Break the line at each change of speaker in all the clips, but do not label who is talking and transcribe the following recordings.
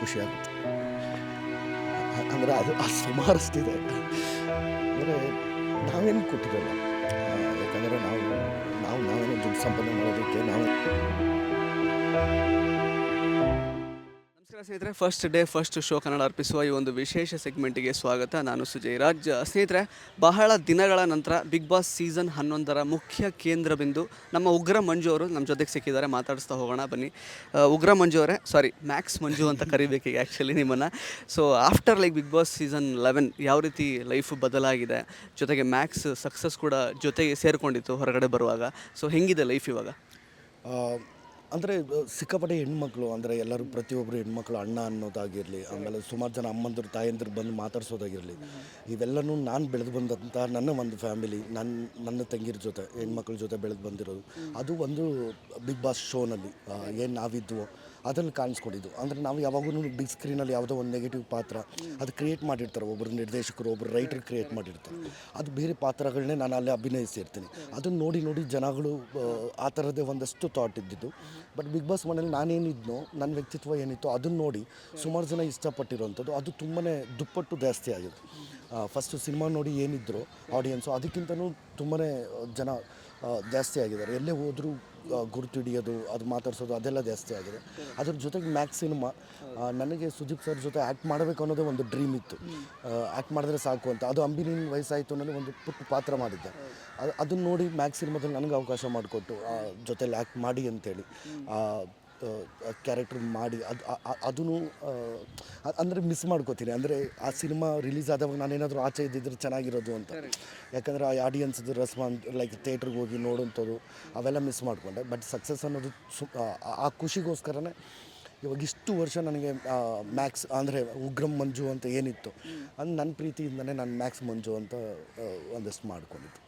ಖುಷಿಯಾಗುತ್ತೆ ಅಂದರೆ ಅದು ಆ ಸುಮಾರಷ್ಟಿದೆ. ಅಂದರೆ ನಾವೇನು ಕೊಟ್ಟಿರಲ್ಲ. ಯಾಕಂದರೆ ನಾವು ನಾವು ನಾವೇನು ದುಡ್ಡು ಸಂಪಾದನೆ ಮಾಡೋದಕ್ಕೆ ನಾವು
ಸ್ನೇಹಿತರೆ first day first show Kannada ಅರ್ಪಿಸುವ ಈ ಒಂದು ವಿಶೇಷ ಸೆಗ್ಮೆಂಟಿಗೆ ಸ್ವಾಗತ. ನಾನು ಸುಜಯ್ ರಾಜ್. ಸ್ನೇಹಿತರೆ, ಬಹಳ ದಿನಗಳ ನಂತರ ಬಿಗ್ ಬಾಸ್ ಸೀಸನ್ ಹನ್ನೊಂದರ ಮುಖ್ಯ ಕೇಂದ್ರ ಬಿಂದು ನಮ್ಮ ಉಗ್ರ ಮಂಜು ಅವರು ನಮ್ಮ ಜೊತೆಗೆ ಸಿಕ್ಕಿದ್ದಾರೆ. ಮಾತಾಡಿಸ್ತಾ ಹೋಗೋಣ, ಬನ್ನಿ. ಉಗ್ರ ಮಂಜು ಅವರೇ ಸಾರಿ ಮ್ಯಾಕ್ಸ್ ಮಂಜು ಅಂತ ಕರಿಬೇಕು ಈಗ ಆ್ಯಕ್ಚುಲಿ ನಿಮ್ಮನ್ನು. So after like Bigg Boss season eleven ಯಾವ ರೀತಿ ಲೈಫ್ ಬದಲಾಗಿದೆ? ಜೊತೆಗೆ ಮ್ಯಾಕ್ಸ್ ಸಕ್ಸಸ್ ಕೂಡ ಜೊತೆಗೆ ಸೇರಿಕೊಂಡಿತ್ತು ಹೊರಗಡೆ ಬರುವಾಗ. ಸೊ ಹೆಂಗಿದೆ ಲೈಫ್ ಇವಾಗ?
ಅಂದರೆ ಸಿಕ್ಕಾಪಟ್ಟೆ ಹೆಣ್ಮಕ್ಳು, ಅಂದರೆ ಎಲ್ಲರೂ ಪ್ರತಿಯೊಬ್ಬರು ಹೆಣ್ಮಕ್ಳು ಅಣ್ಣ ಅನ್ನೋದಾಗಿರಲಿ, ಆಮೇಲೆ ಸುಮಾರು ಜನ ಅಮ್ಮಂದರು, ತಾಯಂದ್ರು ಬಂದು ಮಾತಾಡ್ಸೋದಾಗಿರಲಿ, ಇವೆಲ್ಲನೂ ನಾನು ಬೆಳೆದು ಬಂದಂಥ ನನ್ನ ಒಂದು ಫ್ಯಾಮಿಲಿ ನನ್ನ ನನ್ನ ತಂಗಿರ ಜೊತೆ, ಹೆಣ್ಮಕ್ಳ ಜೊತೆ ಬೆಳೆದು ಬಂದಿರೋದು. ಅದು ಒಂದು ಬಿಗ್ ಬಾಸ್ ಶೋನಲ್ಲಿ ಏನು ನಾವಿದ್ವೋ ಅದ್ರಲ್ಲಿ ಕಾಣಿಸ್ಕೊಂಡಿದ್ದು. ಅಂದರೆ ನಾವು ಯಾವಾಗೂ ಬಿಗ್ ಸ್ಕ್ರೀನಲ್ಲಿ ಯಾವುದೋ ಒಂದು ನೆಗೆಟಿವ್ ಪಾತ್ರ ಅದು ಕ್ರಿಯೇಟ್ ಮಾಡಿರ್ತಾರೆ. ಒಬ್ಬರು ನಿರ್ದೇಶಕರು ಒಬ್ಬರು ರೈಟರ್ ಕ್ರಿಯೇಟ್ ಮಾಡಿರ್ತಾರೆ. ಅದು ಬೇರೆ ಪಾತ್ರಗಳನ್ನೇ ನಾನು ಅಲ್ಲಿ ಅಭಿನಯಿಸಿರ್ತೀನಿ. ಅದನ್ನು ನೋಡಿ ನೋಡಿ ಜನಗಳು ಆ, ಥರದ್ದೇ ಒಂದಷ್ಟು ಥಾಟ್ ಇದ್ದಿದ್ದು. ಬಟ್ ಬಿಗ್ ಬಾಸ್ ಮನೇಲಿ ನಾನೇನಿದ್ನೋ ನನ್ನ ವ್ಯಕ್ತಿತ್ವ ಏನಿತ್ತು ಅದನ್ನು ನೋಡಿ ಸುಮಾರು ಜನ ಇಷ್ಟಪಟ್ಟಿರೋವಂಥದ್ದು. ಅದು ತುಂಬಾ ದುಪ್ಪಟ್ಟು ಜಾಸ್ತಿ ಆಗಿದೆ. ಫಸ್ಟು ಸಿನಿಮಾ ನೋಡಿ ಏನಿದ್ರು ಆಡಿಯನ್ಸು ಅದಕ್ಕಿಂತನೂ ತುಂಬಾ ಜನ ಜಾಸ್ತಿ ಆಗಿದ್ದಾರೆ ಎಲ್ಲೇ ಹೋದರೂ ಗುರುತು ಹಿಡಿಯೋದು, ಅದು ಮಾತಾಡ್ಸೋದು, ಅದೆಲ್ಲ ಜಾಸ್ತಿ ಆಗಿದೆ. ಅದ್ರ ಜೊತೆಗೆ ಮ್ಯಾಕ್ಸ್ ಸಿನಿಮಾ ನನಗೆ ಸುದೀಪ್ ಸರ್ ಜೊತೆ ಆ್ಯಕ್ಟ್ ಮಾಡಬೇಕು ಅನ್ನೋದೇ ಒಂದು ಡ್ರೀಮ್ ಇತ್ತು. ಆ್ಯಕ್ಟ್ ಮಾಡಿದ್ರೆ ಸಾಕು ಅಂತ. ಅದು ಅಂಬಿನಿನ ವಯಸ್ಸಾಯಿತು ಅನ್ನೋದು ಒಂದು ಪುಟ್ಟ ಪಾತ್ರ ಮಾಡಿದ್ದೆ. ಅದು ಅದನ್ನು ನೋಡಿ ಮ್ಯಾಕ್ಸ್ ಸಿನಿಮಾದಲ್ಲಿ ನನಗೆ ಅವಕಾಶ ಮಾಡಿಕೊಟ್ಟು ಜೊತೆಲಿ ಆ್ಯಕ್ಟ್ ಮಾಡಿ ಅಂತೇಳಿ. ಕ್ಯಾರೆಕ್ಟರ್ ಮಾಡಿ ಅದು ಅದೂ ಅಂದರೆ ಮಿಸ್ ಮಾಡ್ಕೋತೀನಿ. ಅಂದರೆ ಆ ಸಿನಿಮಾ ರಿಲೀಸ್ ನಾನು ನಾನೇನಾದರೂ ಆಚೆ ಇದ್ದಿದ್ರೆ ಚೆನ್ನಾಗಿರೋದು ಅಂತ. ಯಾಕಂದರೆ ಆ ಆಡಿಯನ್ಸ್ದು ರೆಸ್ಪಾನ್ಸ್ ಲೈಕ್ ಥಿಯೇಟ್ರಿಗೆ ಹೋಗಿ ನೋಡೋಂಥದ್ದು ಅವೆಲ್ಲ ಮಿಸ್ ಮಾಡಿಕೊಂಡೆ. ಬಟ್ ಸಕ್ಸಸ್ ಅನ್ನೋದು ಸು ಆ- ಖುಷಿಗೋಸ್ಕರನೇ ಇವಾಗ ಇಷ್ಟು ವರ್ಷ ನನಗೆ ಮ್ಯಾಕ್ಸ್ ಅಂದರೆ ಉಗ್ರಂ ಮಂಜು ಅಂತ ಏನಿತ್ತು. ಅಂದ್ರೆ ನನ್ನ ಪ್ರೀತಿಯಿಂದನೇ ನಾನು ಮ್ಯಾಕ್ಸ್ ಮಂಜು ಅಂತ ಒಂದಷ್ಟು ಮಾಡ್ಕೊಂಡಿದ್ದು.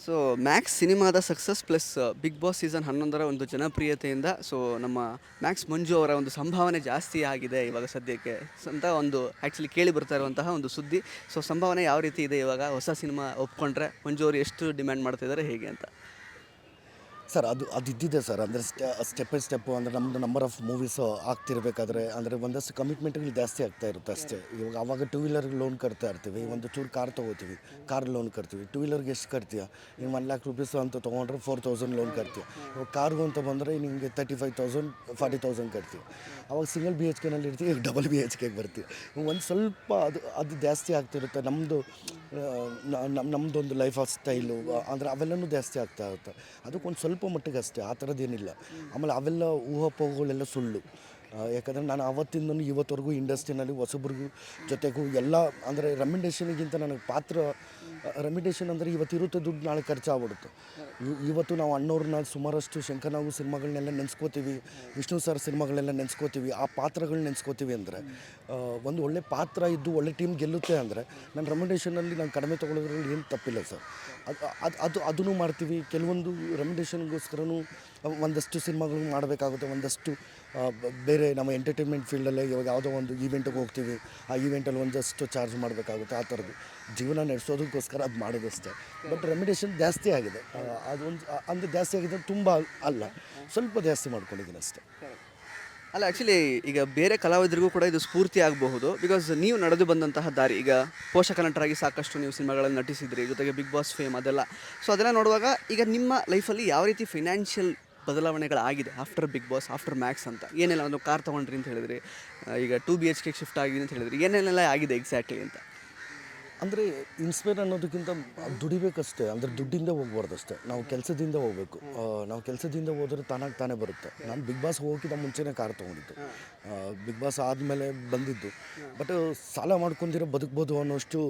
ಸೊ ಮ್ಯಾಕ್ಸ್ ಸಿನಿಮಾದ success plus Bigg Boss season ಹನ್ನೊಂದರ ಒಂದು ಜನಪ್ರಿಯತೆಯಿಂದ ಸೊ ನಮ್ಮ ಮ್ಯಾಕ್ಸ್ ಮಂಜು ಅವರ ಒಂದು ಸಂಭಾವನೆ ಜಾಸ್ತಿ ಆಗಿದೆ ಇವಾಗ ಸದ್ಯಕ್ಕೆ. ಅಂತ ಒಂದು ಆ್ಯಕ್ಚುಲಿ ಕೇಳಿ ಬರ್ತಾ ಇರುವಂತಹ ಒಂದು ಸುದ್ದಿ. ಸೊ ಸಂಭಾವನೆ ಯಾವ ರೀತಿ ಇದೆ ಇವಾಗ ಹೊಸ ಸಿನಿಮಾ ಒಪ್ಕೊಂಡ್ರೆ? ಮಂಜು ಅವರು ಎಷ್ಟು ಡಿಮ್ಯಾಂಡ್ ಮಾಡ್ತಾ ಇದ್ದಾರೆ? ಹೇಗೆ ಅಂತ.
ಸರ್, ಅದು ಅದು ಇದ್ದಿದೆ ಸರ್. ಅಂದರೆ ಸ್ಟೆಪ್ ಬೈ ಸ್ಟೆಪ್ಪು ಅಂದರೆ ನಮ್ಮದು ನಂಬರ್ ಆಫ್ ಮೂವೀಸ್ ಆಗ್ತಿರ್ಬೇಕಾದ್ರೆ ಅಂದರೆ ಒಂದಷ್ಟು ಕಮಿಟ್ಮೆಂಟ್ಗಳು ಜಾಸ್ತಿ ಆಗ್ತಾ ಇರುತ್ತೆ ಅಷ್ಟೇ. ಇವಾಗ ಅವಾಗ ಟೂ ವೀಲರ್ಗೆ ಲೋನ್ ಕಟ್ತಾ ಇರ್ತೀವಿ, ಒಂದು ಚೂರು ಕಾರ್ ತೊಗೋತೀವಿ ಕಾರ್ ಲೋನ್ ಕಟ್ತೀವಿ. ಟೂ ವೀಲರ್ಗೆ ಎಷ್ಟು ಕಟ್ತೀಯ? ನೀವು ಒನ್ ಲ್ಯಾಕ್ ರುಪೀಸ್ ಅಂತ ತೊಗೊಂಡ್ರೆ ಫೋರ್ ತೌಸಂಡ್ ಲೋನ್ ಕರ್ತೀವಿ ಇವಾಗ ಕಾರ್ಗೂ ಅಂತ ಬಂದರೆ ನಿಮಗೆ thirty five thousand forty thousand ಕಟ್ತೀವಿ ಅವಾಗ ಸಿಂಗಲ್ ಬಿ ಎಚ್ ಕೆನಲ್ಲಿ ಇರ್ತೀವಿ ಡಬಲ್ ಬಿ ಎಚ್ ಕೆಗೆ ಬರ್ತೀವಿ. ಒಂದು ಸ್ವಲ್ಪ ಅದು ಅದು ಜಾಸ್ತಿ ಆಗ್ತಿರುತ್ತೆ. ನಮ್ಮದು ನಮ್ಮ ನಮ್ಮದೊಂದು ಲೈಫ್ ಸ್ಟೈಲು ಅಂದರೆ ಅವೆಲ್ಲನೂ ಜಾಸ್ತಿ ಆಗ್ತಾ ಇರುತ್ತೆ. ಅದಕ್ಕೊಂದು ಸ್ವಲ್ಪ ಮಟ್ಟಿಗೆ ಅಷ್ಟೇ ಆ ಥರದ್ದೇನಿಲ್ಲ ಆಮೇಲೆ ಅವೆಲ್ಲ ಊಹಾಪೋಹಗಳೆಲ್ಲ ಸುಳ್ಳು. ಯಾಕಂದರೆ ನಾನು ಆವತ್ತಿಂದ ಇವತ್ತವರೆಗೂ ಇಂಡಸ್ಟ್ರಿನಲ್ಲಿ ಹೊಸಬ್ರಿಗೂ ಜೊತೆಗೂ ಎಲ್ಲ, ಅಂದರೆ ರೆಮಿಡೇಷನ್ಗಿಂತ ನನಗೆ ಪಾತ್ರ ರೆಮಿಡೇಷನ್ ಅಂದರೆ ಇವತ್ತಿರುತ್ತೆ ದುಡ್ಡು ನಾಳೆ ಖರ್ಚಾಗ್ಬಿಡುತ್ತೆ. ಇವ್- ಇವತ್ತು ನಾವು ಅಣ್ಣವ್ರನ್ನ ಸುಮಾರಷ್ಟು ಶಂಕರನಾಗು ಸಿನಿಮಾಗಳನ್ನೆಲ್ಲ ನೆನೆಸ್ಕೋತೀವಿ, ವಿಷ್ಣು ಸರ್ ಸಿನಿಮಾಗಳೆಲ್ಲ ನೆನೆಸ್ಕೋತೀವಿ, ಆ ಪಾತ್ರಗಳನ್ನ ನೆನೆಸ್ಕೋತೀವಿ ಅಂದರೆ ಒಂದು ಒಳ್ಳೆ ಪಾತ್ರ ಇದ್ದು ಒಳ್ಳೆ ಟೀಮ್ ಗೆಲ್ಲುತ್ತೆ ಅಂದರೆ ನಾನು ರೆಮಿಂಡೇಷನಲ್ಲಿ ನಾನು ಕಡಿಮೆ ತೊಗೊಳ್ಳೋದ್ರಲ್ಲಿ ಏನು ತಪ್ಪಿಲ್ಲ ಸರ್. ಅದು ಅದು ಅದು, ಅದನ್ನು ಮಾಡ್ತೀವಿ. ಕೆಲವೊಂದು ರೆಮಿಡೇಷನ್ಗೋಸ್ಕರನೂ ಒಂದಷ್ಟು ಸಿನಿಮಾಗಳು ಮಾಡಬೇಕಾಗುತ್ತೆ, ಒಂದಷ್ಟು ಬೇರೆ ನಮ್ಮ ಎಂಟರ್ಟೈನ್ಮೆಂಟ್ ಫೀಲ್ಡಲ್ಲೇ ಇವಾಗ ಯಾವುದೋ ಒಂದು ಈವೆಂಟಿಗೆ ಹೋಗ್ತೀವಿ, ಆ ಈವೆಂಟಲ್ಲಿ ಒಂದಷ್ಟು ಚಾರ್ಜ್ ಮಾಡಬೇಕಾಗುತ್ತೆ, ಆ ಥರದ್ದು. ಜೀವನ ನಡೆಸೋದಕ್ಕೋಸ್ಕರ ಅದು ಮಾಡೋದಷ್ಟೇ. ಬಟ್ ರೆಮಿಡೇಷನ್ ಜಾಸ್ತಿ ಆಗಿದೆ. ಅದೊಂದು ಅಂದರೆ ಜಾಸ್ತಿ ಆಗಿದೆ ತುಂಬ ಅಲ್ಲ. ಸ್ವಲ್ಪ ಜಾಸ್ತಿ ಮಾಡ್ಕೊಂಡಿದ್ದೀನಿ ಅಷ್ಟೇ.
ಅಲ್ಲ ಆ್ಯಕ್ಚುಲಿ ಈಗ ಬೇರೆ ಕಲಾವಿದರಿಗೂ ಕೂಡ ಇದು ಸ್ಫೂರ್ತಿ ಆಗಬಹುದು ಬಿಕಾಸ್ ನೀವು ನಡೆದು ಬಂದಂತಹ ದಾರಿ, ಈಗ ಪೋಷಕ ನಟರಾಗಿ ಸಾಕಷ್ಟು ನೀವು ಸಿನಿಮಾಗಳಲ್ಲಿ ನಟಿಸಿದ್ರಿ, ಜೊತೆಗೆ ಬಿಗ್ ಬಾಸ್ ಫೇಮ್ ಅದೆಲ್ಲ. ಸೊ ಅದೆಲ್ಲ ನೋಡುವಾಗ ಈಗ ನಿಮ್ಮ ಲೈಫಲ್ಲಿ ಯಾವ ರೀತಿ financial ಬದಲಾವಣೆಗಳಾಗಿದೆ after Bigg Boss after Max ಅಂತ. ಏನೆಲ್ಲ ಒಂದು ಕಾರ್ ತೊಗೊಂಡ್ರಿ ಅಂತ ಹೇಳಿದ್ರಿ? ಈಗ two B H K shift ಆಗಿದೆ ಅಂತ ಹೇಳಿದ್ರಿ. ಏನೇನೆಲ್ಲ ಆಗಿದೆ ಎಕ್ಸಾಕ್ಟ್ಲಿ ಅಂತ?
ಅಂದರೆ ಇನ್ಸ್ಪೈರ್ ಅನ್ನೋದಕ್ಕಿಂತ ದುಡಿಬೇಕಷ್ಟೇ ಅಂದರೆ ದುಡ್ಡಿಂದ ಹೋಗ್ಬಾರ್ದು ಅಷ್ಟೇ ನಾವು ಕೆಲಸದಿಂದ ಹೋಗಬೇಕು. ನಾವು ಕೆಲಸದಿಂದ ಹೋದರೆ ತಾನಾಗಿ ತಾನೇ ಬರುತ್ತೆ. ನಾನು ಬಿಗ್ ಬಾಸ್ ಹೋಗಿದ್ದ ಮುಂಚೆನೇ ಕಾರ್ ತೊಗೊಂಡಿದ್ದು. ಬಿಗ್ ಬಾಸ್ ಆದಮೇಲೆ ಬಂದಿದ್ದು. ಬಟ್ ಸಾಲ ಮಾಡ್ಕೊಂಡಿರೋ ಬದುಕ್ಬೋದು ಅನ್ನೋಷ್ಟು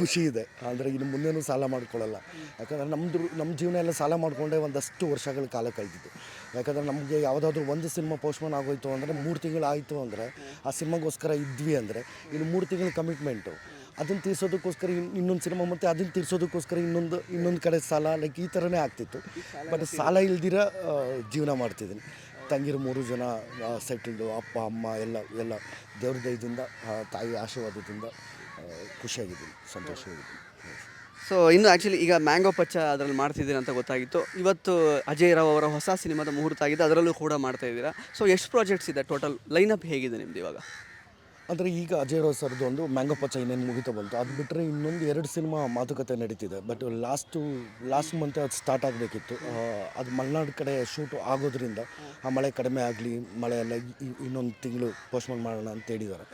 ಖುಷಿ ಇದೆ. ಅಂದರೆ ಇನ್ನು ಮುಂದೆನೂ ಸಾಲ ಮಾಡ್ಕೊಳ್ಳಲ್ಲ. ಯಾಕಂದರೆ ನಮ್ಮದು ನಮ್ಮ ಜೀವನ ಎಲ್ಲ ಸಾಲ ಮಾಡಿಕೊಂಡೇ ಒಂದಷ್ಟು ವರ್ಷಗಳ ಕಾಲ ಕಳೆದಿದ್ದು. ಯಾಕಂದರೆ ನಮಗೆ ಯಾವುದಾದ್ರೂ ಒಂದು ಸಿನಿಮಾ ಪೋಸ್ಟ್ಮನ್ ಆಗೋಯ್ತು ಅಂದರೆ ಮೂರು ತಿಂಗಳು ಆಯಿತು ಅಂದರೆ ಆ ಸಿನಿಮಾಗೋಸ್ಕರ ಇದ್ವಿ ಅಂದರೆ ಇನ್ನು ಮೂರು ತಿಂಗಳ ಕಮಿಟ್ಮೆಂಟು ಅದನ್ನು ತೀರಿಸೋದಕ್ಕೋಸ್ಕರ ಇನ್- ಇನ್ನೊಂದು ಸಿನಿಮಾ ಮತ್ತು ಅದನ್ನು ತೀರಿಸೋದಕ್ಕೋಸ್ಕರ ಇನ್ನೊಂದು ಇನ್ನೊಂದು ಕಡೆ ಸಾಲ ಲೈಕ್ ಈ ಥರನೇ ಆಗ್ತಿತ್ತು. ಬಟ್ ಸಾಲ ಇಲ್ದಿರ ಜೀವನ ಮಾಡ್ತಿದ್ದೀನಿ. ತಂಗಿರು ಮೂರು ಜನ ಸೆಟ್ಲ್ಡು ಅಪ್ಪ, ಅಮ್ಮ, ಎಲ್ಲ ಎಲ್ಲ ದೇವ್ರ ದಯದಿಂದ ತಾಯಿ ಆಶೀರ್ವಾದದಿಂದ ಖುಷಿಯಾಗಿದ್ದೀನಿ, ಸಂತೋಷವಾಗಿದ್ದೀನಿ.
ಸೊ ಇನ್ನು ಆ್ಯಕ್ಚುಲಿ ಈಗ ಮ್ಯಾಂಗೋ ಪಚ್ಚ ಅದರಲ್ಲಿ ಮಾಡ್ತಿದ್ದೀರಾ ಅಂತ ಗೊತ್ತಾಗಿತ್ತು. ಇವತ್ತು ಅಜಯ್ ರಾವ್ ಅವರ ಹೊಸ ಸಿನಿಮಾದ ಮುಹೂರ್ತ ಆಗಿದೆ, ಅದರಲ್ಲೂ ಕೂಡ ಮಾಡ್ತಾ ಇದ್ದೀರಾ. ಸೊ ಎಷ್ಟು ಪ್ರಾಜೆಕ್ಟ್ಸ್ ಇದೆ ಟೋಟಲ್ ಲೈನಪ್ ಹೇಗಿದೆ ನಿಮ್ದು ಇವಾಗ?
ಅಂದರೆ ಈಗ ಅಜಯ್ ರಾವ್ ಸರ್ದು ಒಂದು ಮ್ಯಾಂಗೋ ಪಚ್ಚ ಇನ್ನೇನು ಮುಗಿತಾ ಬಂತು ಅದು ಬಿಟ್ಟರೆ ಇನ್ನೊಂದು ಎರಡು ಸಿನಿಮಾ ಮಾತುಕತೆ ನಡೀತಿದೆ. ಬಟ್ ಲಾಸ್ಟು ಲಾಸ್ಟ್ ಮಂತ್ ಅದು ಸ್ಟಾರ್ಟ್ ಆಗಬೇಕಿತ್ತು. ಅದು ಮಲೆನಾಡು ಕಡೆ ಶೂಟ್ ಆಗೋದ್ರಿಂದ ಆ ಮಳೆ ಕಡಿಮೆ ಆಗಲಿ ಮಳೆ ಎಲ್ಲ ಇನ್ನೊಂದು ತಿಂಗಳು ಪೋಸ್ಟ್ಪೋನ್ ಮಾಡೋಣ ಅಂತ ಹೇಳಿದ್ದಾರೆ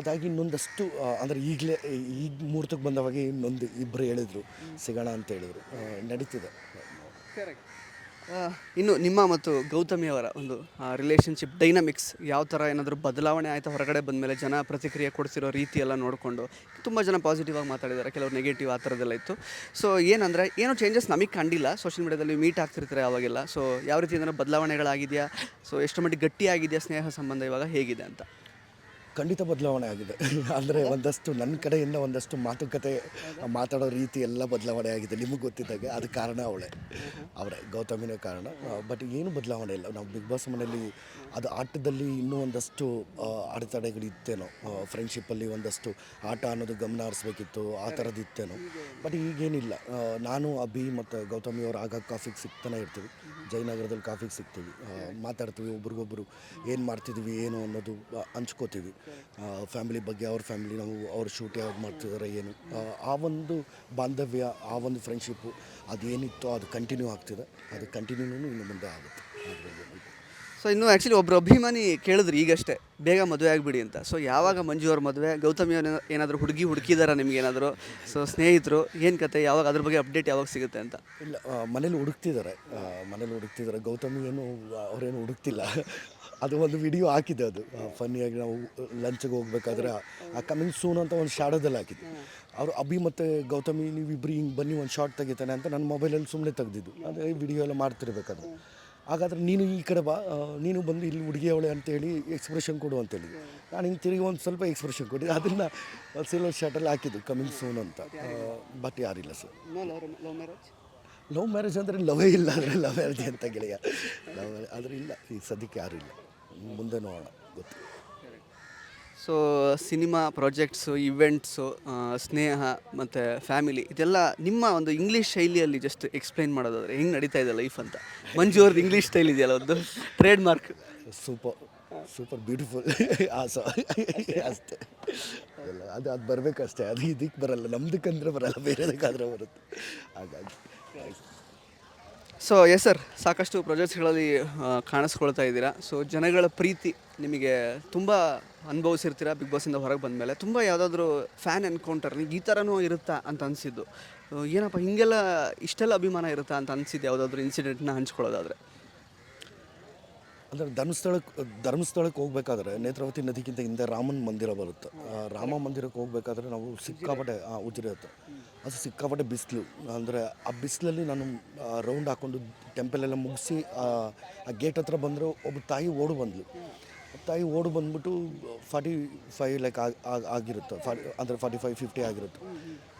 ಅದಾಗಿ ಇನ್ನೊಂದಷ್ಟು ಅಂದರೆ ಈಗಲೇ ಈಗ ಮುಹೂರ್ತಕ್ಕೆ ಬಂದವಾಗ ಇನ್ನೊಂದು ಇಬ್ಬರು ಹೇಳಿದರು, ಸಿಗೋಣ ಅಂತ ಹೇಳಿದರು. ನಡೀತಿದೆ.
ಇನ್ನು ನಿಮ್ಮ ಮತ್ತು ಗೌತಮಿ ಅವರ ಒಂದು ರಿಲೇಷನ್ಶಿಪ್ ಡೈನಮಿಕ್ಸ್ ಯಾವ ಥರ ಏನಾದರೂ ಬದಲಾವಣೆ ಆಯಿತಾ ಹೊರಗಡೆ ಬಂದಮೇಲೆ ಜನ ಪ್ರತಿಕ್ರಿಯೆ ಕೊಡ್ತಿರೋ ರೀತಿ ಎಲ್ಲ ನೋಡಿಕೊಂಡು? ತುಂಬ ಜನ ಪಾಸಿಟಿವ್ ಆಗಿ ಮಾತಾಡಿದ್ದಾರೆ, ಕೆಲವರು ನೆಗೆಟಿವ್ ಆ ಥರದ್ದೆಲ್ಲ ಇತ್ತು. ಸೊ ಏನಂದರೆ, ಏನೋ ಚೇಂಜಸ್ ನಮಗೆ ಕಂಡಿಲ್ಲ. ಸೋಷಿಯಲ್ ಮೀಡಿಯಾದಲ್ಲಿ ಮೀಟ್ ಆಗ್ತಿರ್ತಾರೆ ಆವಾಗೆಲ್ಲ. ಸೊ ಯಾವ ರೀತಿ ಏನಾದರೂ ಬದಲಾವಣೆಗಳಾಗಿದೆಯಾ? ಸೊ ಎಷ್ಟು ಮಟ್ಟಿಗೆ ಗಟ್ಟಿಯಾಗಿದೆಯಾ ಸ್ನೇಹ ಸಂಬಂಧ ಇವಾಗ ಹೇಗಿದೆ ಅಂತ?
ಖಂಡಿತ ಬದಲಾವಣೆ ಆಗಿದೆ. ಅಂದರೆ ಒಂದಷ್ಟು ನನ್ನ ಕಡೆಯಿಂದ ಒಂದಷ್ಟು ಮಾತುಕತೆ, ಮಾತಾಡೋ ರೀತಿ ಎಲ್ಲ ಬದಲಾವಣೆ ಆಗಿದೆ ನಿಮಗೆ ಗೊತ್ತಿದ್ದಾಗೆ. ಅದು ಕಾರಣ ಅವಳೇ. ಅವರೇ ಗೌತಮಿನೇ ಕಾರಣ. ಬಟ್ ಏನು ಬದಲಾವಣೆ ಇಲ್ಲ. ನಾವು ಬಿಗ್ ಬಾಸ್ ಮನೆಯಲ್ಲಿ ಅದು ಆಟದಲ್ಲಿ ಇನ್ನೂ ಒಂದಷ್ಟು ಅಡೆತಡೆಗಳಿತ್ತೇನೋ. ಫ್ರೆಂಡ್ಶಿಪ್ಪಲ್ಲಿ ಒಂದಷ್ಟು ಆಟ ಅನ್ನೋದು ಗಮನ ಹರಿಸ್ಬೇಕಿತ್ತು. ಆ ಥರದ್ದು ಇತ್ತೇನೋ. ಬಟ್ ಈಗೇನಿಲ್ಲ. ನಾನು, ಅಭಿ ಮತ್ತು ಗೌತಮಿ ಅವರು ಆಗಾಗ ಕಾಫಿಗೆ ಸಿಗ್ತಾನೆ ಇರ್ತೀವಿ. ಜಯನಗರದಲ್ಲಿ ಕಾಫಿಗೆ ಸಿಗ್ತೀವಿ. ಮಾತಾಡ್ತೀವಿ. ಒಬ್ರಿಗೊಬ್ರು ಏನು ಮಾಡ್ತಿದ್ವಿ, ಏನು ಅನ್ನೋದು ಹಂಚ್ಕೋತೀವಿ. ಫ್ಯಾಮಿಲಿ ಬಗ್ಗೆ ಅವ್ರ ಫ್ಯಾಮಿಲಿ ನಾವು ಅವ್ರ ಶೂಟ್ ಯಾವ್ದು ಮಾಡ್ತಿದ್ದಾರೆ ಏನು ಆ, ಒಂದು ಬಾಂಧವ್ಯ ಆ ಒಂದು ಫ್ರೆಂಡ್ಶಿಪ್ಪು ಅದೇನಿತ್ತು ಅದು ಕಂಟಿನ್ಯೂ ಆಗ್ತಿದೆ ಅದು ಕಂಟಿನ್ಯೂನು ಇನ್ನು ಮುಂದೆ ಆಗುತ್ತೆ.
ಸೊ ಇನ್ನು ಆ್ಯಕ್ಚುಲಿ ಒಬ್ಬರು ಅಭಿಮಾನಿ ಕೇಳಿದ್ರು ಈಗಷ್ಟೇ, ಬೇಗ ಮದುವೆ ಆಗಿಬಿಡಿ ಅಂತ. ಸೊ ಯಾವಾಗ ಮಂಜು ಅವ್ರ ಮದುವೆ, ಗೌತಮಿ ಅವ್ರು ಏನಾದರೂ ಹುಡುಗಿ ಹುಡುಕಿದಾರ ನಿಮ್ಗೆ ಏನಾದರೂ? ಸೊ ಸ್ನೇಹಿತರು, ಏನು ಕತೆ, ಯಾವಾಗ, ಅದ್ರ ಬಗ್ಗೆ ಅಪ್ಡೇಟ್ ಯಾವಾಗ ಸಿಗುತ್ತೆ ಅಂತ?
ಇಲ್ಲ ಮನೇಲಿ ಹುಡುಕ್ತಿದ್ದಾರೆ ಮನೇಲಿ ಹುಡುಕ್ತಿದ್ದಾರೆ ಗೌತಮಿ ಏನು, ಅವರೇನು ಹುಡುಕ್ತಿಲ್ಲ. ಅದು ಒಂದು ವಿಡಿಯೋ ಹಾಕಿದೆ ಅದು. ಫನ್ನಿಯಾಗಿ ನಾವು ಲಂಚ್ಗೆ ಹೋಗ್ಬೇಕಾದ್ರೆ, ಆ ಕಮಿಂಗ್ ಸೂನ್ ಅಂತ ಒಂದು ಶಾಡೋದಲ್ಲಿ ಹಾಕಿದ್ದೆ ಅವರು ಅಭಿ ಮತ್ತು ಗೌತಮಿ ನೀವು ನೀವಿಬ್ಬರು ಹಿಂಗೆ ಬನ್ನಿ, ಒಂದು ಶಾರ್ಟ್ ತೆಗಿತಾನೆ ಅಂತ ನನ್ನ ಮೊಬೈಲಲ್ಲಿ ಸುಮ್ಮನೆ ತೆಗೆದಿದ್ದು. ಅದೇ ವಿಡಿಯೋ ಎಲ್ಲ ಮಾಡ್ತಿರ್ಬೇಕಾದ್ರೆ. ಹಾಗಾದ್ರೆ ನೀನು ಈ ಕಡೆ ಬಾ ಆ, ನೀನು ಬಂದು ಇಲ್ಲಿ ಹುಡುಗಿ ಅವಳೆ ಅಂತೇಳಿ ಎಕ್ಸ್ಪ್ರೆಷನ್ ಕೊಡು ಅಂತೇಳಿ. ನಾನು ಹಿಂಗೆ ತಿರುಗಿ ಒಂದು ಸ್ವಲ್ಪ ಎಕ್ಸ್ಪ್ರೆಷನ್ ಕೊಡಿ. ಅದನ್ನು ಸಿಲ್ವರ್ ಶಾರ್ಟಲ್ಲಿ ಹಾಕಿದ್ದು ಕಮಿಂಗ್ ಸೂನ್ ಅಂತ. ಬಟ್ ಯಾರಿಲ್ಲ ಸರ್ ಲವ್ ಮ್ಯಾರೇಜ್ ಅಂದರೆ ಲವೇ ಇಲ್ಲ ಅಂದರೆ ಲವ್ ಮ್ಯಾರೇಜ್ ಅಂತ ಗೆಳೆಯ. ಲವ್ ಆದರೆ ಇಲ್ಲ ಈಗ ಸದ್ಯಕ್ಕೆ ಯಾರೂ ಇಲ್ಲ. ಮುಂದೆ ನೋಡೋಣ ಗೊತ್ತು.
ಸೊ ಸಿನಿಮಾ ಪ್ರಾಜೆಕ್ಟ್ಸು ಇವೆಂಟ್ಸು ಸ್ನೇಹ ಮತ್ತು ಫ್ಯಾಮಿಲಿ ಇದೆಲ್ಲ ನಿಮ್ಮ ಒಂದು ಇಂಗ್ಲೀಷ್ ಶೈಲಿಯಲ್ಲಿ ಜಸ್ಟ್ ಎಕ್ಸ್ಪ್ಲೈನ್ ಮಾಡೋದಾದ್ರೆ ಹೆಂಗೆ ನಡೀತಾ ಇದೆ ಲೈಫ್ ಅಂತ? ಮಂಜು ಅವ್ರದ್ದು ಇಂಗ್ಲೀಷ್ ಸ್ಟೈಲ್ ಇದೆಯಲ್ಲ ಒಂದು trademark
super super beautiful ಆಸ ಅಷ್ಟೇ. ಅದೆಲ್ಲ ಅದು ಅದು ಬರಬೇಕಷ್ಟೇ. ಅದು ಇದಕ್ಕೆ ಬರಲ್ಲ, ನಮ್ದಕ್ಕಂದ್ರೆ ಬರಲ್ಲ, ಬೇರೆದಕ್ಕಾದ್ರೆ ಬರುತ್ತೆ. ಹಾಗಾಗಿ
ಸೊ ಎಸ್ ಸರ್ ಸಾಕಷ್ಟು ಪ್ರಾಜೆಕ್ಟ್ಸ್ಗಳಲ್ಲಿ ಕಾಣಿಸ್ಕೊಳ್ತಾ ಇದ್ದೀರಾ. ಸೊ ಜನಗಳ ಪ್ರೀತಿ ನಿಮಗೆ ತುಂಬ ಅನುಭವಿಸಿರ್ತೀರಾ ಬಿಗ್ ಬಾಸಿಂದ ಹೊರಗೆ ಬಂದಮೇಲೆ? ತುಂಬ ಯಾವುದಾದ್ರೂ ಫ್ಯಾನ್ ಎನ್ಕೌಂಟರ್ ಈ ಥರನೂ ಇರುತ್ತಾ ಅಂತ ಅನಿಸಿದ್ದು. ಏನಪ್ಪ, ಹೀಗೆಲ್ಲ ಇಷ್ಟೆಲ್ಲ ಅಭಿಮಾನ ಇರುತ್ತಾ ಅಂತ ಅನಿಸಿದ್ದು ಯಾವುದಾದ್ರೂ ಇನ್ಸಿಡೆಂಟ್ನ ಹಂಚ್ಕೊಳ್ಳೋದಾದ್ರೆ?
ಅಂದರೆ ಧರ್ಮಸ್ಥಳಕ್ಕೆ ಧರ್ಮಸ್ಥಳಕ್ಕೆ ಹೋಗ್ಬೇಕಾದ್ರೆ ನೇತ್ರಾವತಿ ನದಿಗಿಂತ ಹಿಂದೆ ರಾಮನ ಮಂದಿರ ಬರುತ್ತೆ. ರಾಮ ಮಂದಿರಕ್ಕೆ ಹೋಗ್ಬೇಕಾದ್ರೆ ನಾವು ಸಿಕ್ಕಾಪಟ್ಟೆ ಆ, ಉಜಿರೆ ಹತ್ರ. ಅದು ಸಿಕ್ಕಾಪಟ್ಟೆ ಬಿಸಿಲು. ಅಂದರೆ ಆ ಬಿಸಿಲಲ್ಲಿ ನಾನು ರೌಂಡ್ ಹಾಕ್ಕೊಂಡು ಟೆಂಪಲ್ ಎಲ್ಲ ಮುಗಿಸಿ ಆ ಗೇಟ್ ಹತ್ರ ಬಂದರೆ ಒಬ್ಬ ತಾಯಿ ಓಡು ಬಂದ್ಲು. ತಾಯಿ ಓಡು ಬಂದ್ಬಿಟ್ಟು ಫಾರ್ಟಿ ಫೈವ್ ಲೈಕ್ ಆಗಿರುತ್ತೆ. ಫಾರ್ಟಿ ಅಂದರೆ ಫಾರ್ಟಿ ಫೈವ್ ಫಿಫ್ಟಿ ಆಗಿರುತ್ತೆ.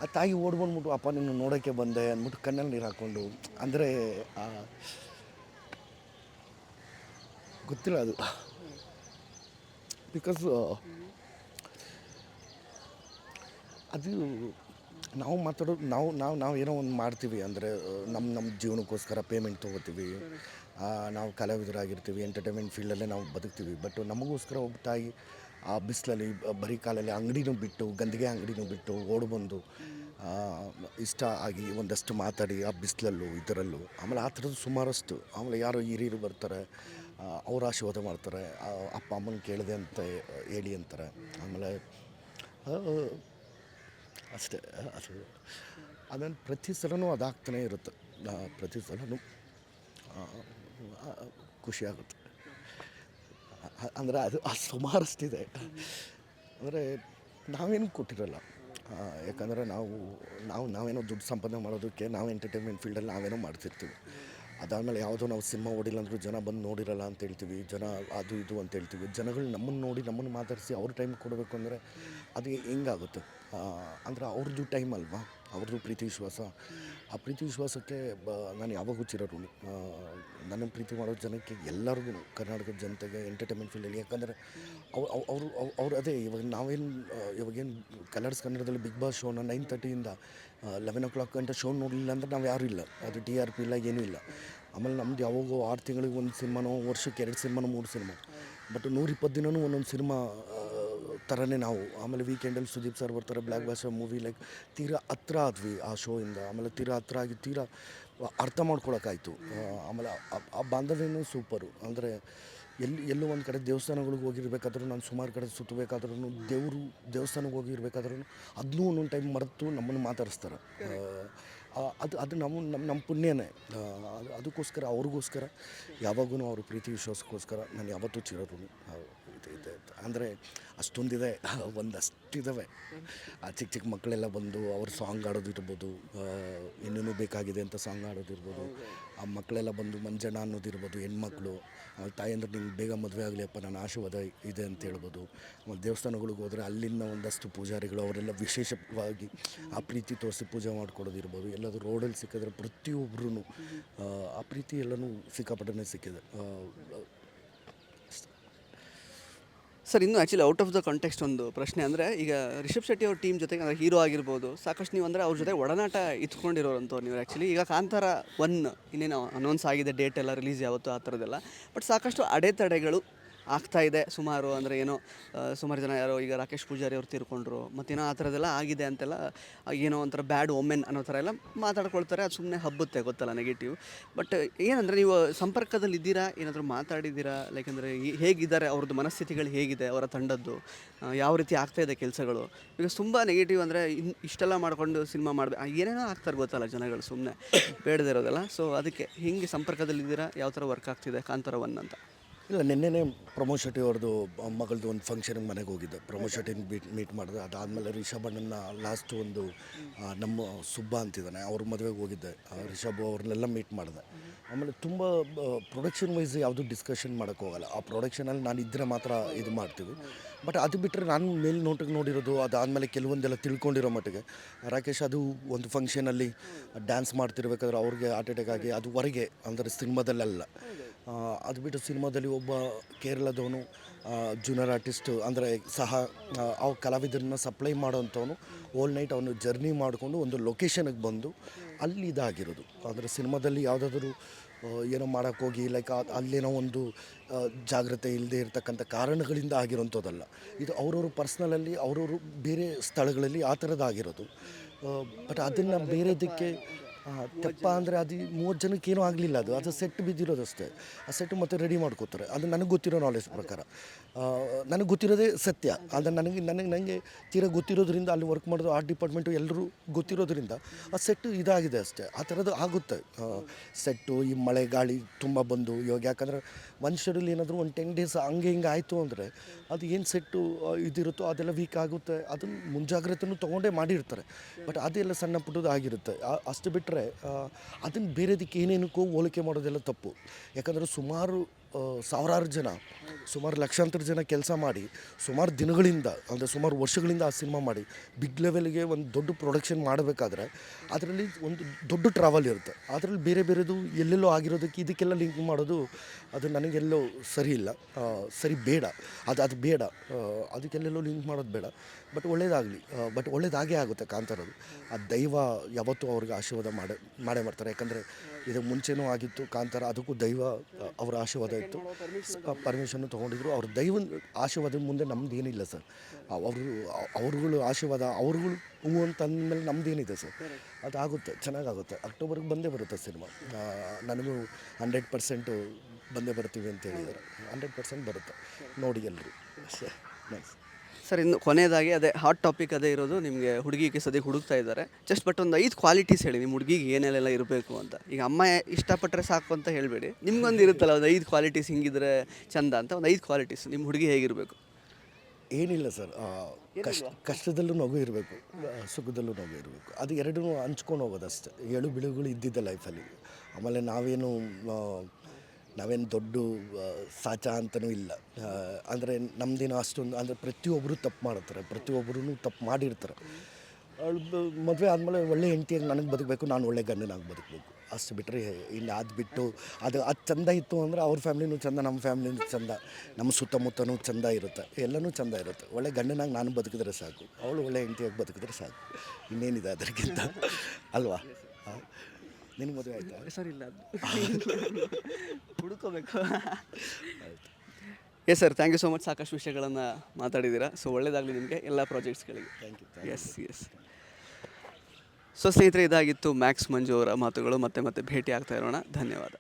ಆ ತಾಯಿ ಓಡ್ ಬಂದ್ಬಿಟ್ಟು ಅಪ್ಪ ನಿನ್ನ ನೋಡೋಕ್ಕೆ ಬಂದೆ ಅಂದ್ಬಿಟ್ಟು ಕಣ್ಣಲ್ಲಿ ನೀರು ಹಾಕ್ಕೊಂಡು ಅಂದರೆ ಗೊತ್ತಿಲ್ಲ ಅದು. ಬಿಕಾಸ್ ಅದು ನಾವು ಮಾತಾಡೋದು ನಾವು ನಾವು ನಾವು ಏನೋ ಒಂದು ಮಾಡ್ತೀವಿ ಅಂದರೆ ನಮ್ಮ ನಮ್ಮ ಜೀವನಕ್ಕೋಸ್ಕರ ಪೇಮೆಂಟ್ ತೊಗೋತೀವಿ. ನಾವು ಕಲಾವಿದರಾಗಿರ್ತೀವಿ ಎಂಟರ್ಟೈನ್ಮೆಂಟ್ ಫೀಲ್ಡಲ್ಲೇ ನಾವು ಬದುಕ್ತೀವಿ. ಬಟ್ ನಮಗೋಸ್ಕರ ಒಬ್ಬ ತಾಯಿ ಆ ಬಿಸಿಲಲ್ಲಿ ಬರೀ ಕಾಲಲ್ಲಿ ಅಂಗಡಿನೂ ಬಿಟ್ಟು, ಗಂದಿಗೆ ಅಂಗಡಿನೂ ಬಿಟ್ಟು ಓಡಬಂದು ಇಷ್ಟ ಆಗಿ ಒಂದಷ್ಟು ಮಾತಾಡಿ ಆ ಬಿಸಿಲಲ್ಲೂ, ಇದರಲ್ಲೂ, ಆಮೇಲೆ ಆ ಥರದ್ದು ಸುಮಾರಷ್ಟು, ಆಮೇಲೆ ಯಾರೋ ಹಿರಿಯರು ಬರ್ತಾರೆ. ಅವ್ರು ಆಶೀರ್ವಾದ ಮಾಡ್ತಾರೆ. ಅಪ್ಪ ಅಮ್ಮನ ಕೇಳಿದೆ ಅಂತ ಹೇಳಿ ಅಂತಾರೆ. ಆಮೇಲೆ ಅಷ್ಟೇ, ಅದು. ಅದನ್ನು ಪ್ರತಿ ಸಲನೂ ಅದಾಗ್ತಾನೇ ಇರುತ್ತೆ. ಪ್ರತಿ ಸಲನೂ ಖುಷಿಯಾಗುತ್ತೆ. ಅಂದರೆ ಅದು, ಆ ಸುಮಾರಷ್ಟಿದೆ. ಅಂದರೆ ನಾವೇನು ಕೊಟ್ಟಿರಲ್ಲ. ಯಾಕಂದರೆ ನಾವು ನಾವು, ನಾವೇನೋ ದುಡ್ಡು ಸಂಪಾದನೆ ಮಾಡೋದಕ್ಕೆ ನಾವು ಎಂಟರ್ಟೈನ್ಮೆಂಟ್ ಫೀಲ್ಡಲ್ಲಿ ನಾವೇನೋ ಮಾಡ್ತಿರ್ತೀವಿ. ಅದಾದಮೇಲೆ ಯಾವುದೋ ನಾವು ಸಿನಿಮಾ ಓಡಿಲ್ಲ ಅಂದರೂ ಜನ ಬಂದು ನೋಡಿರಲ್ಲ ಅಂತ ಹೇಳ್ತೀವಿ ಜನ ಅದು ಇದು ಅಂತ ಹೇಳ್ತೀವಿ. ಜನಗಳು ನಮ್ಮನ್ನು ನೋಡಿ ನಮ್ಮನ್ನು ಮಾತಾಡಿಸಿ ಅವ್ರ ಟೈಮ್ ಕೊಡಬೇಕು ಅಂದರೆ ಅದು ಹೆಂಗಾಗುತ್ತೆ? ಅಂದರೆ ಅವ್ರದ್ದು ಟೈಮ್ ಅಲ್ವಾ? ಅವ್ರದ್ದು ಪ್ರೀತಿ ವಿಶ್ವಾಸ. ಆ ಪ್ರೀತಿ ವಿಶ್ವಾಸಕ್ಕೆ ಬ ನಾನು ಯಾವಾಗೂ ಆ, ನನ್ನ ಪ್ರೀತಿ ಮಾಡೋ ಜನಕ್ಕೆ ಎಲ್ಲರಿಗೂ ಕರ್ನಾಟಕದ ಜನತೆಗೆ ಎಂಟರ್ಟೈನ್ಮೆಂಟ್ ಫೀಲ್ಡಲ್ಲಿ ಯಾಕಂದರೆ ಅವ್ರು ಅವ್- ಅವರು ಅವ್- ಅವ್ರು ಅದೇ ಇವಾಗ ನಾವೇನು ಇವಾಗೇನು ಕಲರ್ಸ್ ಕನ್ನಡದಲ್ಲಿ ಬಿಗ್ ಬಾಸ್ ಶೋನ ನೈನ್ ತರ್ಟಿಯಿಂದ ಲೆವೆನ್ ಓ ಕ್ಲಾಕ್ ಗಂಟೆ ಶೋ ನೋಡಲಿಲ್ಲ ಅಂದ್ರೆ ನಾವು ಯಾರೂ ಇಲ್ಲ. ಅದು ಟಿ ಆರ್ ಪಿ ಇಲ್ಲ, ಏನೂ ಇಲ್ಲ. ಆಮೇಲೆ ನಮ್ದು ಯಾವಾಗೋ ಆರು ತಿಂಗಳಿಗೆ ಒಂದು ಸಿನಿಮಾನೋ, ವರ್ಷಕ್ಕೆ ಎರಡು ಸಿನಿಮಾನೋ, ಮೂರು ಸಿನಿಮಾ. ಬಟ್ ನೂರಿಪ್ಪತ್ತು ದಿನವೂ ಒಂದೊಂದು ಸಿನಿಮಾ ಥರನೇ ನಾವು. ಆಮೇಲೆ ವೀಕೆಂಡಲ್ಲಿ ಸುದೀಪ್ ಸರ್ ಬರ್ತಾರೆ ಬ್ಲ್ಯಾಕ್ ಬಾಸ್ ಮೂವಿ ಲೈಕ್ ತೀರಾ ಹತ್ರ ಆದ್ವಿ ಆ ಶೋಯಿಂದ ಆಮೇಲೆ ತೀರಾ ಹತ್ರ ಆಗಿ ತೀರಾ ಅರ್ಥ ಮಾಡ್ಕೊಳಕ್ಕಾಯ್ತು ಆಮೇಲೆ ಆ- ಆ ಬಾಂಧವ್ಯನೂ ಸೂಪರು ಅಂದರೆ ಎಲ್ಲಿ ಎಲ್ಲೋ ಒಂದು ಕಡೆ ದೇವಸ್ಥಾನಗಳಿಗೆ ಹೋಗಿರ್ಬೇಕಾದ್ರೂ ನಾನು ಸುಮಾರು ಕಡೆ ಸುತ್ತಬೇಕಾದ್ರೂ ದೇವರು ದೇವಸ್ಥಾನಕ್ಕೆ ಹೋಗಿರ್ಬೇಕಾದ್ರೂ ಅದನ್ನೂ ಒಂದೊಂದು ಟೈಮ್ ಮರೆತು ನಮ್ಮನ್ನು ಮಾತಾಡಿಸ್ತಾರೆ. ಅದು ಅದು ನಮ್ಮ ನಮ್ಮ ನಮ್ಮ ಪುಣ್ಯನೇ. ಅದು- ಅದಕ್ಕೋಸ್ಕರ ಅವ್ರಿಗೋಸ್ಕರ ಯಾವಾಗೂ ಅವ್ರ ಪ್ರೀತಿ ವಿಶ್ವಾಸಕ್ಕೋಸ್ಕರ ನಾನು ಯಾವತ್ತೂ ಆ, ಇದೆ ಅಂದರೆ ಅಷ್ಟೊಂದಿದೆ ಒಂದಷ್ಟಿದ್ದಾವೆ ಆ ಚಿಕ್ಕ ಚಿಕ್ಕ ಮಕ್ಕಳೆಲ್ಲ ಬಂದು ಅವ್ರ ಸಾಂಗ್ ಆಡೋದಿರ್ಬೋದು ಇನ್ನೇನು ಬೇಕಾಗಿದೆ ಅಂತ ಸಾಂಗ್ ಆಡೋದಿರ್ಬೋದು ಆ ಮಕ್ಕಳೆಲ್ಲ ಬಂದು ಮಂಜಣ್ಣ ಅನ್ನೋದಿರ್ಬೋದು, ಹೆಣ್ಮಕ್ಳು ಅವ್ರ ತಾಯಿ ಅಂದ್ರೆ ನಿಂಗೆ ಬೇಗ ಮದುವೆ ಆಗಲಿಯಪ್ಪ ನನ್ನ ಆಶೀರ್ವಾದ ಇದೆ ಅಂತ ಹೇಳ್ಬೋದು. ಆಮೇಲೆ ದೇವಸ್ಥಾನಗಳಿಗೆ ಹೋದರೆ ಅಲ್ಲಿನ ಒಂದಷ್ಟು ಪೂಜಾರಿಗಳು ಅವರೆಲ್ಲ ವಿಶೇಷವಾಗಿ ಆ ಪ್ರೀತಿ ತೋರಿಸಿ ಪೂಜೆ ಮಾಡ್ಕೊಡೋದಿರ್ಬೋದು. ಎಲ್ಲಾದರೂ ರೋಡಲ್ಲಿ ಸಿಕ್ಕಿದ್ರೆ ಪ್ರತಿಯೊಬ್ಬರೂ ಆ ಪ್ರೀತಿ ಎಲ್ಲನೂ ಸಿಕ್ಕಾಪಟ್ಟೆ ಸಿಕ್ಕಿದೆ.
ಸರ್, ಇನ್ನು actually out of the context ಒಂದು ಪ್ರಶ್ನೆ ಅಂದರೆ, ಈಗ ರಿಷಬ್ ಶೆಟ್ಟಿ ಅವ್ರ ಟೀಮ್ ಜೊತೆಗೆ ಅಂದರೆ ಹೀರೋ ಆಗಿರ್ಬೋದು, ಸಾಕಷ್ಟು ನೀವು ಅಂದರೆ ಅವ್ರ ಜೊತೆ ಒಡನಾಟ ಇಟ್ಕೊಂಡಿರೋರಂಥವ್ರು ನೀವು ಆ್ಯಕ್ಚುಲಿ ಈಗ ಕಾಂತಾರ ಒನ್ ಇನ್ನೇನು ಅನೌನ್ಸ್ ಆಗಿದೆ ಡೇಟ್ ಎಲ್ಲ ರಿಲೀಸ್ ಯಾವತ್ತು ಆ ಥರದ್ದೆಲ್ಲ ಬಟ್ ಸಾಕಷ್ಟು ಅಡೆತಡೆಗಳು ಆಗ್ತಾ ಇದೆ. ಸುಮಾರು ಅಂದರೆ ಏನೋ ಸುಮಾರು ಜನ ಯಾರೋ ಈಗ ರಾಕೇಶ್ ಪೂಜಾರಿ ಅವ್ರು ತೀರ್ಕೊಂಡ್ರು. ಮತ್ತೇನೋ ಆ ಥರದೆಲ್ಲ ಆಗಿದೆ ಅಂತೆಲ್ಲ ಏನೋ ಒಂಥರ ಬ್ಯಾಡ್ ಒಮೆನ್ ಅನ್ನೋ ಥರ ಎಲ್ಲ ಮಾತಾಡ್ಕೊಳ್ತಾರೆ. ಅದು ಸುಮ್ಮನೆ ಹಬ್ಬುತ್ತೆ, ಗೊತ್ತಲ್ಲ ನೆಗೆಟಿವ್ ಬಟ್ ಏನಂದರೆ ನೀವು ಸಂಪರ್ಕದಲ್ಲಿ ಇದ್ದೀರಾ? ಏನಾದರೂ ಮಾತಾಡಿದ್ದೀರಾ? ಲೈಕ್ ಅಂದರೆ ಹೇಗಿದ್ದಾರೆ? ಅವ್ರದ್ದು ಮನಸ್ಥಿತಿಗಳು ಹೇಗಿದೆ? ಅವರ ತಂಡದ್ದು ಯಾವ ರೀತಿ ಆಗ್ತಾ ಇದೆ ಕೆಲಸಗಳು? ಈಗ ತುಂಬ ನೆಗೆಟಿವ್ ಅಂದರೆ ಇನ್, ಇಷ್ಟೆಲ್ಲ ಮಾಡಿಕೊಂಡು ಸಿನಿಮಾ ಮಾಡಬೇಕು ಏನೇನೋ ಆಗ್ತಾರೆ ಗೊತ್ತಲ್ಲ ಜನಗಳು ಸುಮ್ಮನೆ ಬೇಡದಿರೋದಲ್ಲ ಸೊ ಅದಕ್ಕೆ ಹಿಂಗೆ ಸಂಪರ್ಕದಲ್ಲಿದ್ದೀರಾ? ಯಾವ ಥರ ವರ್ಕ್ ಆಗ್ತಿದೆ? ಕಾಂತಾರ ಒನ್ ಅಂತ.
ಇಲ್ಲ, ನಿನ್ನೆನೇ ಪ್ರಮೋದ್ ಶೆಟ್ಟಿ ಅವ್ರದ್ದು ಮಗಳದ್ದು ಒಂದು ಫಂಕ್ಷನ್ಗೆ ಮನೆಗೆ ಹೋಗಿದ್ದೆ. ಪ್ರಮೋದ್ ಶೆಟ್ಟಿನ ಮೀಟ್ ಮೀಟ್ ಮಾಡಿದೆ. ಅದಾದಮೇಲೆ ರಿಷಬ್ ಅಣ್ಣನ ಲಾಸ್ಟ್ ಒಂದು ನಮ್ಮ ಸುಬ್ಬ ಅಂತಿದ್ದಾನೆ, ಅವ್ರ ಮದುವೆಗೆ ಹೋಗಿದ್ದೆ. ರಿಷಬ್ ಅವ್ರನ್ನೆಲ್ಲ ಮೀಟ್ ಮಾಡಿದೆ. ಆಮೇಲೆ ತುಂಬ ಪ್ರೊಡಕ್ಷನ್ ವೈಸ್ ಯಾವುದೂ ಡಿಸ್ಕಷನ್ ಮಾಡೋಕ್ಕೆ ಹೋಗಲ್ಲ. ಆ ಪ್ರೊಡಕ್ಷನಲ್ಲಿ ನಾನು ಇದ್ದರೆ ಮಾತ್ರ ಇದು ಮಾಡ್ತೀವಿ. ಬಟ್ ಅದು ಬಿಟ್ಟರೆ ನಾನು ಮೇಲ್ ನೋಟಕ್ಕೆ ನೋಡಿರೋದು, ಅದಾದಮೇಲೆ ಕೆಲವೊಂದೆಲ್ಲ ತಿಳ್ಕೊಂಡಿರೋ ಮಟ್ಟಿಗೆ, ರಾಕೇಶ್ ಅದು ಒಂದು ಫಂಕ್ಷನಲ್ಲಿ ಡ್ಯಾನ್ಸ್ ಮಾಡ್ತಿರ್ಬೇಕಾದ್ರೆ ಅವ್ರಿಗೆ ಅಟ್ಯಾಕ್ ಆಗಿ, ಅದು ಹೊರಗೆ, ಅಂದರೆ ಸಿನಿಮಾದಲ್ಲೆಲ್ಲ. ಅದು ಬಿಟ್ಟು ಸಿನಿಮಾದಲ್ಲಿ ಒಬ್ಬ ಕೇರಳದವನು ಜೂನಿಯರ್ ಆರ್ಟಿಸ್ಟ್ ಅಂದರೆ ಸಹ ಆ, ಕಲಾವಿದರನ್ನ ಸಪ್ಲೈ ಮಾಡೋವಂಥವನು ಓಲ್ ನೈಟ್ ಅವನು ಜರ್ನಿ ಮಾಡಿಕೊಂಡು ಒಂದು ಲೊಕೇಶನಿಗೆ ಬಂದು ಅಲ್ಲಿ ಇದಾಗಿರೋದು. ಅಂದರೆ ಸಿನಿಮಾದಲ್ಲಿ ಯಾವುದಾದ್ರೂ ಏನೋ ಮಾಡೋಕ್ಕೋಗಿ ಲೈಕ್ ಅಲ್ಲೇನೋ ಒಂದು ಜಾಗ್ರತೆ ಇಲ್ಲದೆ ಇರತಕ್ಕಂಥ ಕಾರಣಗಳಿಂದ ಆಗಿರೋಂಥದ್ದಲ್ಲ. ಇದು ಅವ್ರವ್ರ ಪರ್ಸ್ನಲಲ್ಲಿ ಅವರವರು ಬೇರೆ ಸ್ಥಳಗಳಲ್ಲಿ ಆ ಥರದ್ದಾಗಿರೋದು ಬಟ್ ಅದನ್ನು ಬೇರೆದಕ್ಕೆ ತೆಪ್ಪ ಅಂದರೆ ಅದು ಮೂವತ್ತು ಜನಕ್ಕೆ ಏನೂ ಆಗಲಿಲ್ಲ ಅದು. ಅದು ಸೆಟ್ ಬಿದ್ದಿರೋದಷ್ಟೇ ಆ ಸೆಟ್ ಮತ್ತೆ ರೆಡಿ ಮಾಡ್ಕೋತಾರೆ ಅದು ನನಗೆ ಗೊತ್ತಿರೋ ನಾಲೆಜ್ ಪ್ರಕಾರ. ನನಗೆ ಗೊತ್ತಿರೋದೇ ಸತ್ಯ. ಅದು ನನಗೆ ನನಗೆ ನನಗೆ ತೀರಾ ಗೊತ್ತಿರೋದ್ರಿಂದ ಅಲ್ಲಿ ವರ್ಕ್ ಮಾಡೋದು ಆರ್ಟ್ ಡಿಪಾರ್ಟ್ಮೆಂಟು ಎಲ್ಲರೂ ಗೊತ್ತಿರೋದ್ರಿಂದ ಆ ಸೆಟ್ ಇದಾಗಿದೆ ಅಷ್ಟೇ. ಆ ಥರದ್ದು ಆಗುತ್ತೆ. ಸೆಟ್ಟು ಈ ಮಳೆ ಗಾಳಿ ತುಂಬ ಬಂದು ಇವಾಗ ಯಾಕಂದರೆ ಮನುಷ್ಯರಲ್ಲಿ ಶೆಡ್ಯೂಲ್ ಏನಾದರೂ ಒಂದು ಟೆನ್ ಡೇಸ್ ಹಂಗೆ ಹಿಂಗೆ ಆಯಿತು ಅಂದರೆ ಅದು ಏನು ಸೆಟ್ಟು ಇದಿರುತ್ತೋ ಅದೆಲ್ಲ ವೀಕ್ ಆಗುತ್ತೆ. ಅದನ್ನು ಮುಂಜಾಗ್ರತೆನೂ ತೊಗೊಂಡೇ ಮಾಡಿರ್ತಾರೆ. ಬಟ್ ಅದೆಲ್ಲ ಸಣ್ಣ ಪುಟ್ಟದ್ದು ಆಗಿರುತ್ತೆ. ಅಷ್ಟು ಅಷ್ಟು ಬಿಟ್ಟರೆ ಅದನ್ನು ಬೇರೆದಕ್ಕೆ ಏನೇನಕ್ಕೂ ಹೋಲಿಕೆ ಮಾಡೋದೆಲ್ಲ ತಪ್ಪು. ಯಾಕಂದರೆ ಸುಮಾರು ಸಾವಿರಾರು ಜನ, ಸುಮಾರು ಲಕ್ಷಾಂತರ ಜನ ಕೆಲಸ ಮಾಡಿ, ಸುಮಾರು ದಿನಗಳಿಂದ, ಅಂದರೆ ಸುಮಾರು ವರ್ಷಗಳಿಂದ ಆ ಸಿನಿಮಾ ಮಾಡಿ ಬಿಗ್ ಲೆವೆಲ್ಗೆ ಒಂದು ದೊಡ್ಡ ಪ್ರೊಡಕ್ಷನ್ ಮಾಡಬೇಕಾದ್ರೆ ಅದರಲ್ಲಿ ಒಂದು ದೊಡ್ಡ ಟ್ರಾವೆಲ್ ಇರುತ್ತೆ. ಅದರಲ್ಲಿ ಬೇರೆ ಬೇರೆದು ಎಲ್ಲೆಲ್ಲೋ ಆಗಿರೋದಕ್ಕೆ ಇದಕ್ಕೆಲ್ಲ ಲಿಂಕ್ ಮಾಡೋದು ಅದು ನನಗೆಲ್ಲೋ ಸರಿ ಇಲ್ಲ. ಸರಿ ಬೇಡ. ಅದು ಅದು ಬೇಡ. ಅದಕ್ಕೆಲ್ಲೆಲ್ಲೋ ಲಿಂಕ್ ಮಾಡೋದು ಬೇಡ. ಬಟ್ ಒಳ್ಳೇದಾಗಲಿ. ಬಟ್ ಒಳ್ಳೇದಾಗೇ ಆಗುತ್ತೆ ಕಾಂತಾರದು. ಆ ದೈವ ಯಾವತ್ತೂ ಅವ್ರಿಗೆ ಆಶೀರ್ವಾದ ಮಾಡೇ ಮಾಡೇ ಮಾಡ್ತಾರೆ. ಯಾಕಂದರೆ ಇದು ಮುಂಚೆನೂ ಆಗಿತ್ತು, ಕಾಂತಾರ. ಅದಕ್ಕೂ ದೈವ ಅವರ ಆಶೀರ್ವಾದ ಇತ್ತು. ಪರ್ಮಿಷನ್ನು ತೊಗೊಂಡಿದ್ರು. ಅವ್ರ ದೈವ ಆಶೀರ್ವಾದ ಮುಂದೆ ನಮ್ದು ಏನಿಲ್ಲ ಸರ್ ಅವರು, ಅವ್ರುಗಳು ಆಶೀರ್ವಾದ, ಅವ್ರುಗಳು ಹೂ ಅಂತ ಅಂದಮೇಲೆ ನಮ್ದೇನಿದೆ ಸರ್. ಅದು ಆಗುತ್ತೆ, ಚೆನ್ನಾಗಾಗುತ್ತೆ. ಅಕ್ಟೋಬರ್ಗೆ ಬಂದೇ ಬರುತ್ತೆ ಸಿನಿಮಾ. ನನಗೂ ಹಂಡ್ರೆಡ್ ಪರ್ಸೆಂಟು ಬಂದೇ ಬರ್ತೀವಿ ಅಂತ ಹೇಳಿದ್ದಾರೆ. ಹಂಡ್ರೆಡ್ ಪರ್ಸೆಂಟ್ ಬರುತ್ತೆ. ನೋಡಿ ಎಲ್ಲರೂ ಸರ್ ನೈಸ್
ಸರ್ ಇನ್ನು ಕೊನೆಯದಾಗಿ ಅದೇ ಹಾಟ್ ಟಾಪಿಕ್ ಅದೇ ಇರೋದು ನಿಮಗೆ ಹುಡುಗಿಗೆ ಸದ್ಯಕ್ಕೆ ಹುಡುಕ್ತಾ ಇದ್ದಾರೆ. ಜಸ್ಟ್ ಬಟ್ ಒಂದು ಐದು ಕ್ವಾಲಿಟೀಸ್ ಹೇಳಿ ನಿಮ್ಮ ಹುಡುಗಿಗೆ ಏನೆಲ್ಲ ಇರಬೇಕು ಅಂತ. ಈಗ ಅಮ್ಮ ಇಷ್ಟಪಟ್ಟರೆ ಸಾಕು ಅಂತ ಹೇಳಬೇಡಿ. ನಿಮ್ಗೊಂದು ಇರುತ್ತಲ್ಲ ಒಂದು ಐದು ಕ್ವಾಲಿಟೀಸ್ ಹಿಂಗಿದ್ರೆ ಚಂದ ಅಂತ ಒಂದು ಐದು ಕ್ವಾಲಿಟೀಸ್ ನಿಮ್ಮ ಹುಡುಗಿ ಹೇಗಿರಬೇಕು?
ಏನಿಲ್ಲ ಸರ್ ಕಷ್ಟ ಕಷ್ಟದಲ್ಲೂ ನಗು ಇರಬೇಕು ಸುಖದಲ್ಲೂ ನಗು ಇರಬೇಕು. ಅದು ಎರಡೂ ಹಂಚ್ಕೊಂಡು ಹೋಗೋದಷ್ಟೇ. ಏಳು ಬಿಳುಗಳು ಇದ್ದಿದ್ದೆ ಲೈಫಲ್ಲಿ ಆಮೇಲೆ ನಾವೇನು ನಾವೇನು ದೊಡ್ಡ ಸಾಚ ಅಂತಲೂ ಇಲ್ಲ. ಅಂದರೆ ನಮ್ಮದೇನು ಅಷ್ಟೊಂದು, ಅಂದರೆ ಪ್ರತಿಯೊಬ್ಬರು ತಪ್ಪು ಮಾಡ್ತಾರೆ. ಪ್ರತಿಯೊಬ್ಬರೂ ತಪ್ಪು ಮಾಡಿರ್ತಾರೆ. ಮದುವೆ ಆದಮೇಲೆ ಒಳ್ಳೆ ಹೆಂಡತಿಯಾಗಿ ನನಗೆ ಬದುಕಬೇಕು, ನಾನು ಒಳ್ಳೆ ಗಂಡನಾಗಿ ಬದುಕಬೇಕು. ಅಷ್ಟು ಬಿಟ್ಟರೆ ಇಲ್ಲಿ ಅದು ಬಿಟ್ಟು ಅದು ಅದು ಚಂದ ಇತ್ತು ಅಂದರೆ ಅವ್ರ ಫ್ಯಾಮ್ಲಿನೂ ಚಂದ, ನಮ್ಮ ಫ್ಯಾಮ್ಲಿನೂ ಚಂದ, ನಮ್ಮ ಸುತ್ತಮುತ್ತನೂ ಚಂದ ಇರುತ್ತೆ. ಎಲ್ಲನೂ ಚಂದ ಇರುತ್ತೆ. ಒಳ್ಳೆ ಗಂಡನಾಗಿ ನಾನು ಬದುಕಿದ್ರೆ ಸಾಕು. ಅವಳು ಒಳ್ಳೆ ಹೆಂಡತಿಯಾಗಿ ಬದುಕಿದ್ರೆ ಸಾಕು. ಇನ್ನೇನಿದೆ ಅದಕ್ಕಿಂತ ಅಲ್ವಾ? ನಿನಗೆ ಮದುವೆ ಆಯ್ತಾ?
ಸರ್ ಇಲ್ಲ ಹುಡುಕೋಬೇಕು. Yes sir thank you so much ಸಾಕಷ್ಟು ವಿಷಯಗಳನ್ನು ಮಾತಾಡಿದ್ದೀರಾ. ಸೊ ಒಳ್ಳೆಯದಾಗಲಿ ನಿಮಗೆ ಎಲ್ಲ ಪ್ರಾಜೆಕ್ಟ್ಸ್ಗಳಿಗೆ
thank you
yes yes so ಸ್ನೇಹಿತರೆ ಇದಾಗಿತ್ತು ಮ್ಯಾಕ್ಸ್ ಮಂಜು ಅವರ ಮಾತುಗಳು. ಮತ್ತೆ ಮತ್ತೆ ಭೇಟಿ ಆಗ್ತಾ ಇರೋಣ. ಧನ್ಯವಾದ.